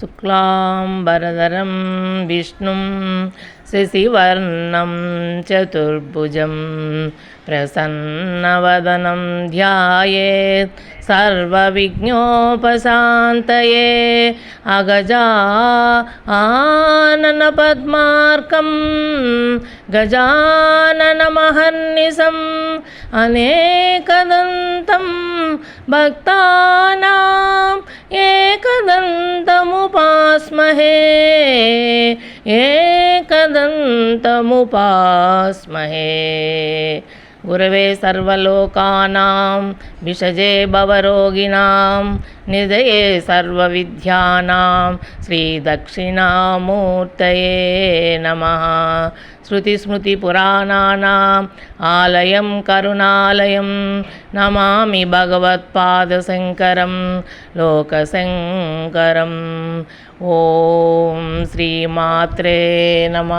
शुक्लाम्बरधरं विष्णुं शशिवर्णं चतुर्भुजं प्रसन्नवदनं ध्यायेत् सर्वविघ्नोपशान्तये अगजा आननपद्मार्कं गजाननमहर्निशम् अनेकदन्तं भक्तानाम् విద్మహే ఏకదంతముపాస్మహే. గురవే సర్వలోకానాం విషజే భవరోగిణాం నిధయే సర్వవిద్యానాం శ్రీదక్షిణామూర్తయే నమ. శృతిస్మృతిపురాణానాం ఆలయం కరుణాలయం నమామి భగవత్పాదశంకరం లోకశంకరం. ఓం శ్రీమాత్రే నమ.